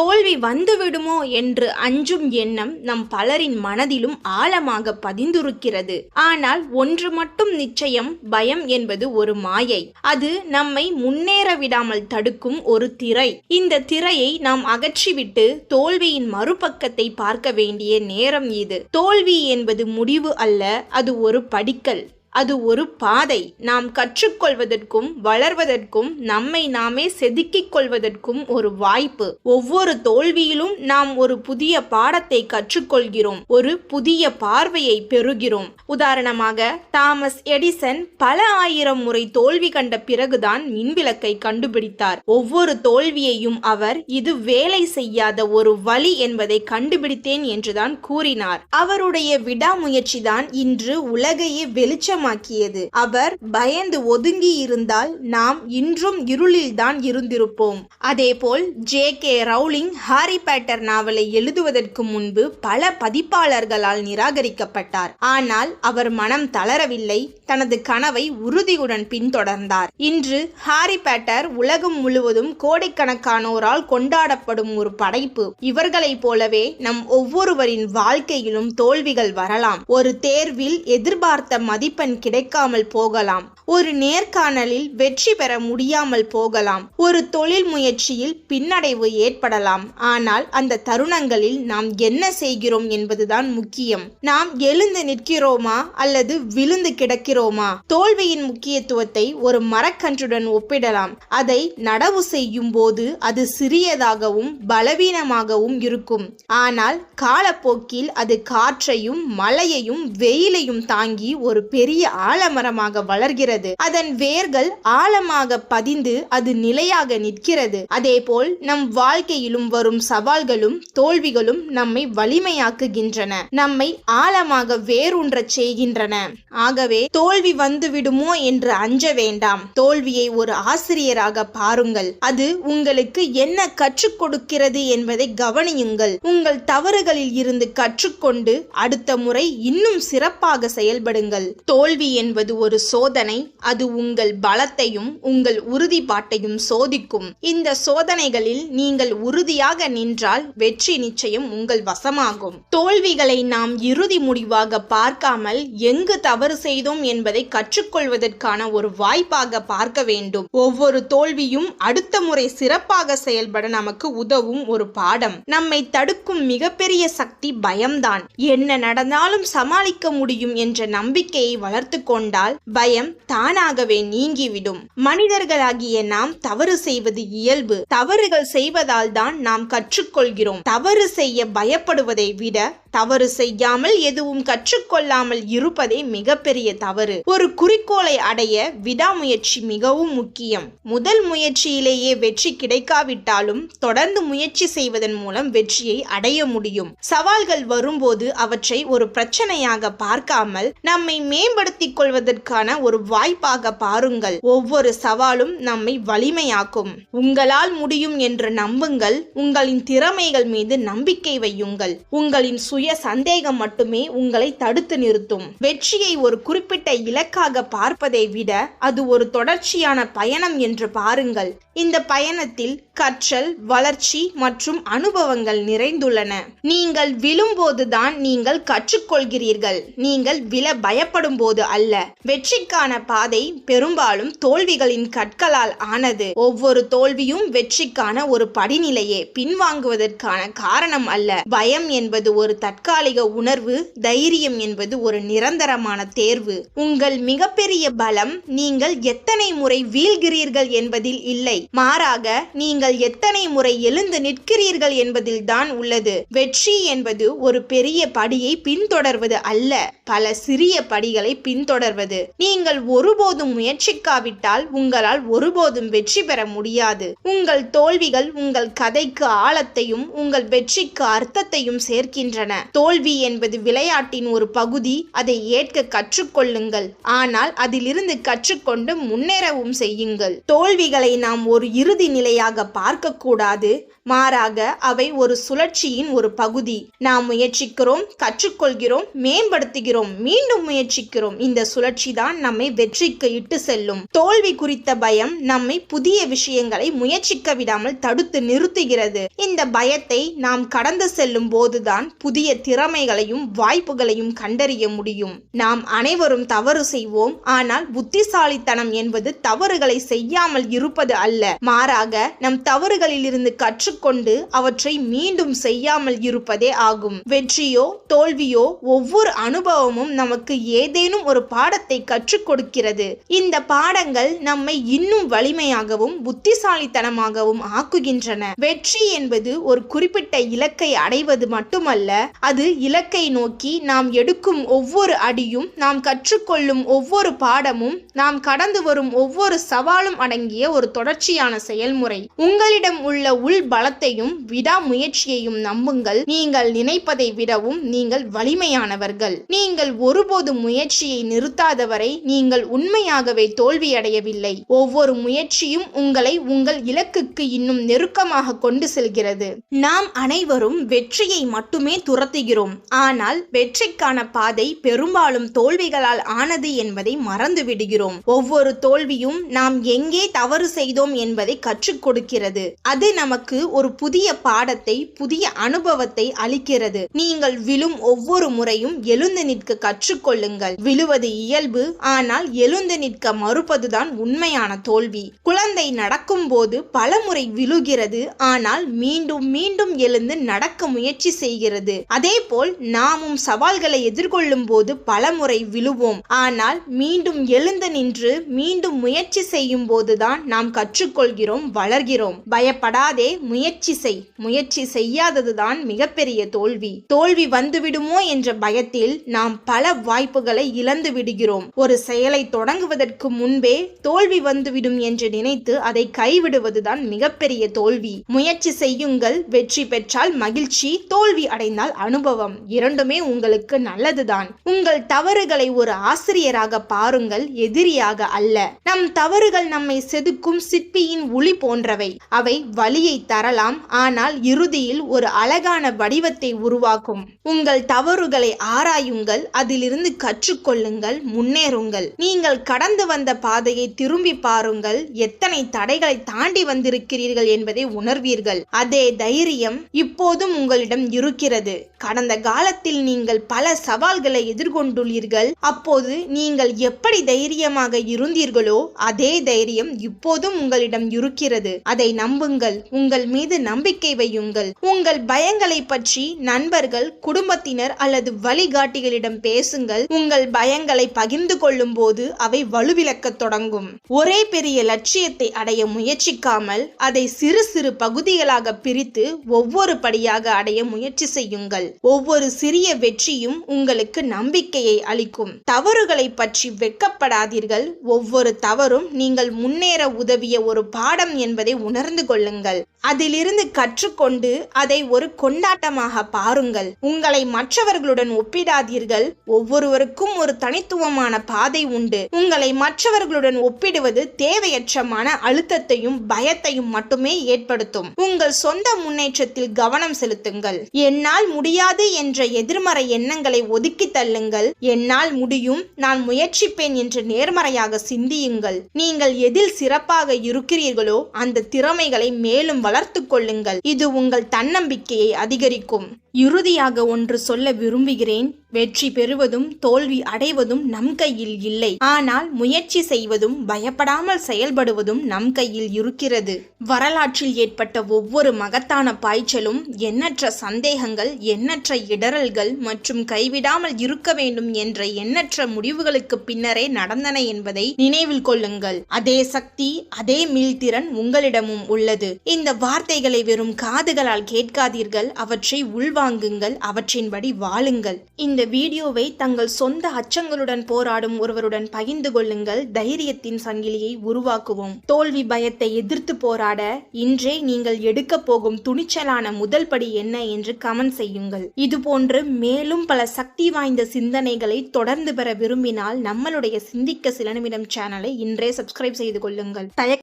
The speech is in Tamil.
தோல்வி வந்துவிடுமோ என்று அஞ்சும் எண்ணம் நம் பலரின் மனதிலும் ஆழமாக பதிந்திருக்கிறது. ஆனால் ஒன்று மட்டும் நிச்சயம் பயம் என்பது ஒரு மாயை. அது நம்மை முன்னேற விடாமல் தடுக்கும் ஒரு திரை. இந்த திரையை நாம் அகற்றிவிட்டு தோல்வியின் மறுபக்கத்தை பார்க்க வேண்டிய நேரம் இது. தோல்வி என்பது முடிவு அல்ல அது ஒரு படிக்கல். அது ஒரு பாதை. நாம் கற்றுக்கொள்வதற்கும் வளர்வதற்கும் நம்மை நாமே செதுக்கிக் கொள்வதற்கும் ஒரு வாய்ப்பு. ஒவ்வொரு தோல்வியிலும் நாம் ஒரு புதிய பாடத்தை கற்றுக்கொள்கிறோம். ஒரு புதிய பார்வையை பெறுகிறோம். உதாரணமாக தாமஸ் எடிசன் பல ஆயிரம் முறை தோல்வி கண்ட பிறகுதான் மின்விளக்கை கண்டுபிடித்தார். ஒவ்வொரு தோல்வியையும் அவர் இது வேலை செய்யாத ஒரு வழி என்பதை கண்டுபிடித்தேன் என்றுதான் கூறினார். அவருடைய விடாமுயற்சிதான் இன்று உலகையே வெளிச்சமாக்கியது அவர் பயந்து ஒதுங்கி இருந்தால் நாம் இன்றும் இருளில்தான் இருந்திருப்போம். அதேபோல் J K Rowling Harry Potter நாவலை எழுதுவதற்கு முன்பு பல பதிப்பாளர்களால் நிராகரிக்கப்பட்டார். ஆனால் அவர் மனம் தளரவில்லை தனது கனவை உறுதியுடன் பின்தொடர்ந்தார். இன்று ஹாரி பேட்டர் உலகம் முழுவதும் கோடிக்கணக்கானோரால் கொண்டாடப்படும் ஒரு படைப்பு. இவர்களைப் போலவே நம் ஒவ்வொருவரின் வாழ்க்கையிலும் தோல்விகள் வரலாம். ஒரு தேர்வில் எதிர்பார்த்த மதிப்பெண் கிடைக்காமல் போகலாம். ஒரு நேர்காணலில் வெற்றி பெற முடியாமல் போகலாம். ஒரு தொழில் முயற்சியில் பின்னடைவு ஏற்படலாம். ஆனால் அந்த தருணங்களில் நாம் என்ன செய்கிறோம் என்பதுதான் முக்கியம். நாம் எழுந்து நிற்கிறோமா அல்லது விழுந்து கிடக்கிறோமா? தோல்வியின் முக்கியத்துவத்தை ஒரு மரக்கன்றுடன் ஒப்பிடலாம். அதை நடவு செய்யும் போது அது சிறியதாகவும் பலவீனமாகவும் இருக்கும். ஆனால் காலப்போக்கில் அது காற்றையும் மழையையும் வெயிலையும் தாங்கி ஒரு பெரிய ஆலமரமாக வளர்கிறது. அதன் வேர்கள் ஆழமாக பதிந்து அது நிலையாக நிற்கிறது. அதேபோல் நம் வாழ்க்கையிலும் வரும் சவால்களும் தோல்விகளும் நம்மை வலிமையாக்குகின்றன. நம்மை ஆழமாக வேரூன்ற செய்கின்றன. ஆகவே தோல்வி வந்துவிடுமோ என்று அஞ்ச வேண்டாம். தோல்வியை ஒரு ஆசிரியராக பாருங்கள். அது உங்களுக்கு என்ன கற்றுக் கொடுக்கிறது என்பதை கவனியுங்கள். உங்கள் தவறுகளில் இருந்து கற்றுக்கொண்டு அடுத்த முறை இன்னும் சிறப்பாக செயல்படுங்கள். தோல் தோல்வி என்பது ஒரு சோதனை. அது உங்கள் பலத்தையும் உங்கள் உறுதிப்பாட்டையும் சோதிக்கும். இந்த சோதனைகளில் நீங்கள் உறுதியாக நின்றால் வெற்றி நிச்சயம் உங்கள் வசமாகும். தோல்விகளை நாம் இறுதி முடிவாக பார்க்காமல் எங்கு தவறு செய்தோம் என்பதை கற்றுக்கொள்வதற்கான ஒரு வாய்ப்பாக பார்க்க வேண்டும். ஒவ்வொரு தோல்வியும் அடுத்த முறை சிறப்பாக செயல்பட நமக்கு உதவும் ஒரு பாடம். நம்மை தடுக்கும் மிகப்பெரிய சக்தி பயம்தான். என்ன நடந்தாலும் சமாளிக்க முடியும் என்ற நம்பிக்கையை வளர் வளர்த்து கொண்டால் பயம் தானாகவே நீங்கிவிடும். மனிதர்களாகிய நாம் தவறு செய்வது இயல்பு. தவறுகள் செய்வதால் தான் நாம் கற்றுக்கொள்கிறோம். தவறு செய்ய பயப்படுவதை விட தவறு செய்யாமல் எதுவும் கற்றுக்கொள்ளாமல் இருப்பதே மிகப்பெரிய தவறு. ஒரு குறிக்கோளை அடைய விடாமுயற்சி மிகவும் முக்கியம். முதல் முயற்சியிலேயே வெற்றி கிடைக்காவிட்டாலும் தொடர்ந்து முயற்சி செய்வதன் மூலம் வெற்றியை அடைய முடியும். சவால்கள் வரும்போது அவற்றை ஒரு பிரச்சனையாக பார்க்காமல் நம்மை மேம்படுத்திக் கொள்வதற்கான ஒரு வாய்ப்பாக பாருங்கள். ஒவ்வொரு சவாலும் நம்மை வலிமையாக்கும். உங்களால் முடியும் என்று நம்புங்கள். உங்களின் திறமைகள் மீது நம்பிக்கை வையுங்கள். உங்களின் சுய சந்தேகம் மட்டுமே உங்களை தடுத்து நிறுத்தும். வெற்றியை ஒரு குறிப்பிட்ட இலக்காக பார்ப்பதை விட அது ஒரு தொடர்ச்சியான பயணம் என்று பாருங்கள். இந்த பயணத்தில் கற்றல் வளர்ச்சி மற்றும் அனுபவங்கள் நிறைந்துள்ளன. நீங்கள் விழும்போதுதான் நீங்கள் கற்றுக்கொள்கிறீர்கள். நீங்கள் விழ பயப்படும் போது அல்ல. வெற்றிக்கான பாதை பெரும்பாலும் தோல்விகளின் கற்களால் ஆனது. ஒவ்வொரு தோல்வியும் வெற்றிக்கான ஒரு படிநிலையே. பின்வாங்குவதற்கான காரணம் அல்ல. பயம் என்பது ஒரு தற்காலிக உணர்வு தைரியம் என்பது ஒரு நிரந்தரமான தேர்வு. உங்கள் மிகப்பெரிய பலம் நீங்கள் எத்தனை முறை வீழ்கிறீர்கள் என்பதில் இல்லை. மாறாக நீங்கள் எத்தனை முறை எழுந்து நிற்கிறீர்கள் என்பதில்தான் உள்ளது. வெற்றி என்பது ஒரு பெரிய படியை பின்தொடர்வது அல்ல பல சிறிய படிகளை பின்தொடர்வது. நீங்கள் ஒருபோதும் முயற்சிக்காவிட்டால் உங்களால் ஒருபோதும் வெற்றி பெற முடியாது. உங்கள் தோல்விகள் உங்கள் கதைக்கு ஆழத்தையும் உங்கள் வெற்றிக்கு அர்த்தத்தையும் சேர்க்கின்றன. தோல்வி என்பது விளையாட்டின் ஒரு பகுதி அதை ஏற்க கற்றுக்கொள்ளுங்கள். ஆனால் அதிலிருந்து கற்றுக்கொண்டு முன்னேறவும் செய்யுங்கள். தோல்விகளை நாம் ஒரு இறுதி நிலையாக பார்க்கக்கூடாது. மாறாக அவை ஒரு சுழற்சியின் ஒரு பகுதி. நாம் முயற்சிக்கிறோம் கற்றுக்கொள்கிறோம் மேம்படுத்துகிறோம் மீண்டும் முயற்சிக்கிறோம். இந்த சுழற்சி தான் நம்மை வெற்றிக்கு இட்டு செல்லும். தோல்வி குறித்த பயம் நம்மை புதிய விஷயங்களை முயற்சிக்க விடாமல் தடுத்து நிறுத்துகிறது. இந்த பயத்தை நாம் கடந்து செல்லும் போதுதான் புதிய திறமைகளையும் வாய்ப்புகளையும் கண்டறிய முடியும். நாம் அனைவரும் தவறு செய்வோம் ஆனால் புத்திசாலித்தனம் என்பது தவறுகளை செய்யாமல் இருப்பது அல்ல. மாறாக நம் தவறுகளிலிருந்து கற்றுக் கற்றுக்கொண்டு அவற்றை மீண்டும் செய்யாமல் இருப்பதே ஆகும். வெற்றியோ தோல்வியோ ஒவ்வொரு அனுபவமும் நமக்கு ஏதேனும் ஒரு பாடத்தை கற்றுக் கொடுக்கிறது. இந்த பாடங்கள் நம்மை இன்னும் வலிமையாகவும் புத்திசாலித்தனமாகவும் ஆக்குகின்றன. வெற்றி என்பது ஒரு குறிப்பிட்ட இலக்கை அடைவது மட்டுமல்ல அது இலக்கை நோக்கி நாம் எடுக்கும் ஒவ்வொரு அடியும் நாம் கற்றுக்கொள்ளும் ஒவ்வொரு பாடமும் நாம் கடந்து வரும் ஒவ்வொரு சவாலும் அடங்கிய ஒரு தொடர்ச்சியான செயல்முறை. உங்களிடம் உள்ள உள் பலத்தையும் விடாமுயற்சியையும் நம்புங்கள். நீங்கள் நினைப்பதை விடவும் நீங்கள் வலிமையானவர்கள். நீங்கள் ஒருபோது முயற்சியை நிறுத்தாதவரை நீங்கள் உண்மையாகவே தோல்வியடையவில்லை. ஒவ்வொரு முயற்சியும் உங்களை உங்கள் இலக்குக்கு இன்னும் நெருக்கமாக கொண்டு செல்கிறது. நாம் அனைவரும் வெற்றியை மட்டுமே துரத்துகிறோம். ஆனால் வெற்றிக்கான பாதை பெரும்பாலும் தோல்விகளால் ஆனது என்பதை மறந்து விடுகிறோம். ஒவ்வொரு தோல்வியும் நாம் எங்கே தவறு செய்தோம் என்பதை கற்றுக் கொடுக்கிறது. அது நமக்கு ஒரு புதிய பாடத்தை புதிய அனுபவத்தை அளிக்கிறது. நீங்கள் விழும் ஒவ்வொரு முறையும் எழுந்து நிற்க கற்றுக்கொள்ளுங்கள். விழுவது இயல்பு ஆனால் எழுந்து நிற்க மறுப்பதுதான் உண்மையான தோல்வி. குழந்தை நடக்கும் நடக்கும்போது பலமுறை விழுகிறது ஆனால் மீண்டும் மீண்டும் எழுந்து நடக்க முயற்சி செய்கிறது. அதேபோல் நாமும் சவால்களை எதிர்கொள்ளும் போது பலமுறை விழுவோம். ஆனால் மீண்டும் எழுந்து நின்று மீண்டும் முயற்சி செய்யும் போதுதான் நாம் கற்றுக்கொள்கிறோம் வளர்கிறோம். பயப்படாதே முயற்சி முயற்சி செய். முயற்சி செய்யாததுதான் மிகப்பெரிய தோல்வி. தோல்வி வந்துவிடுமோ என்ற பயத்தில் நாம் பல வாய்ப்புகளை இழந்து விடுகிறோம். ஒரு செயலை தொடங்குவதற்கு முன்பே தோல்வி வந்துவிடும் என்று நினைத்து அதை கைவிடுவதுதான் மிகப்பெரிய தோல்வி. முயற்சி செய்யுங்கள் வெற்றி பெற்றால் மகிழ்ச்சி தோல்வி அடைந்தால் அனுபவம். இரண்டுமே உங்களுக்கு நல்லதுதான். உங்கள் தவறுகளை ஒரு ஆசிரியராக பாருங்கள் எதிரியாக அல்ல. நம் தவறுகள் நம்மை செதுக்கும் சிற்பியின் ஒளி போன்றவை. அவை வலியை வரலாம் ஆனால் இறுதியில் ஒரு அழகான வடிவத்தை உருவாக்கும். உங்கள் தவறுகளை ஆராயுங்கள். அதிலிருந்து கற்றுக்கொள்ளுங்கள். முன்னேறுங்கள். நீங்கள் கடந்து வந்த பாதையை திரும்பி பாருங்கள். எத்தனை தடைகளை தாண்டி வந்திருக்கிறீர்கள் என்பதை உணர்வீர்கள். அதே தைரியம் இப்போதும் உங்களிடம் இருக்கிறது. கடந்த காலத்தில் நீங்கள் பல சவால்களை எதிர்கொண்டுள்ளீர்கள். அப்போது நீங்கள் எப்படி தைரியமாக இருந்தீர்களோ அதே தைரியம் இப்போதும் உங்களிடம் இருக்கிறது. அதை நம்புங்கள். உங்கள் மீது நம்பிக்கை வையுங்கள். உங்கள் பயங்களை பற்றி நண்பர்கள் குடும்பத்தினர் அல்லது வழிகாட்டிகளிடம் பேசுங்கள். உங்கள் பயங்களை பகிர்ந்து கொள்ளும் போது அவை வலுவிழக்க தொடங்கும். ஒரே பெரிய லட்சியத்தை அடைய முயற்சிக்காமல் அதை சிறு சிறு பகுதிகளாக பிரித்து ஒவ்வொரு படியாக அடைய முயற்சி செய்யுங்கள். ஒவ்வொரு சிறிய வெற்றியும் உங்களுக்கு நம்பிக்கையை அளிக்கும். தவறுகளை பற்றி வெட்கப்படாதீர்கள். ஒவ்வொரு தவறும் நீங்கள் முன்னேற உதவிய ஒரு பாடம் என்பதை உணர்ந்து கொள்ளுங்கள். அதிலிருந்து கற்றுக்கொண்டு அதை ஒரு கொண்டாட்டமாக பாருங்கள். உங்களை மற்றவர்களுடன் ஒப்பிடாதீர்கள். ஒவ்வொருவருக்கும் ஒரு தனித்துவமான பாதை உண்டு. உங்களை மற்றவர்களுடன் ஒப்பிடுவது தேவையற்ற மன அழுத்தத்தையும் பயத்தையும் மட்டுமே ஏற்படுத்தும். உங்கள் சொந்த முன்னேற்றத்தில் கவனம் செலுத்துங்கள். என்னால் முடியாது என்ற எதிர்மறை எண்ணங்களை ஒதுக்கி தள்ளுங்கள். என்னால் முடியும். நான் முயற்சிப்பேன் என்று நேர்மறையாக சிந்தியுங்கள். நீங்கள் எதில் சிறப்பாக இருக்கிறீர்களோ அந்த திறமைகளை மேலும் வளர்த்து கொள்ளுங்கள் இது உங்கள் தன்னம்பிக்கையை அதிகரிக்கும். இறுதியாக ஒன்று சொல்ல விரும்புகிறேன். வெற்றி பெறுவதும் தோல்வி அடைவதும் நம் கையில் இல்லை. ஆனால் முயற்சி செய்வதும் பயப்படாமல் செயல்படுவதும் நம் கையில் இருக்கிறது. வரலாற்றில் ஏற்பட்ட ஒவ்வொரு மகத்தான பாய்ச்சலும் எண்ணற்ற சந்தேகங்கள் எண்ணற்ற இடரல்கள் மற்றும் கைவிடாமல் இருக்க வேண்டும் என்ற எண்ணற்ற முடிவுகளுக்கு பின்னரே நடந்தன என்பதை நினைவில் கொள்ளுங்கள். அதே சக்தி அதே மீள்திறன் உங்களிடமும் உள்ளது. இந்த வார்த்தைகளை வெறும் காதுகளால் கேட்காதீர்கள். அவற்றை உள்வாங்குங்கள் அவற்றின்படி வாழுங்கள். இந்த வீடியோவை தங்கள் சொந்த அச்சங்களுடன் போராடும் ஒருவருடன் பகிர்ந்து கொள்ளுங்கள். தைரியத்தின் சங்கிலியை உருவாக்குவோம். தோல்வி பயத்தை எதிர்த்து போராட இன்றே நீங்கள் எடுக்க போகும் துணிச்சலான முதல் படி என்ன என்று கமெண்ட் செய்யுங்கள். இதுபோன்று மேலும் பல சக்தி வாய்ந்த சிந்தனைகளை தொடர்ந்து பெற விரும்பினால் நம்மளுடைய சிந்திக்க சில நிமிடம் சேனலை இன்றே சப்ஸ்கிரைப் செய்து கொள்ளுங்கள். தயக்க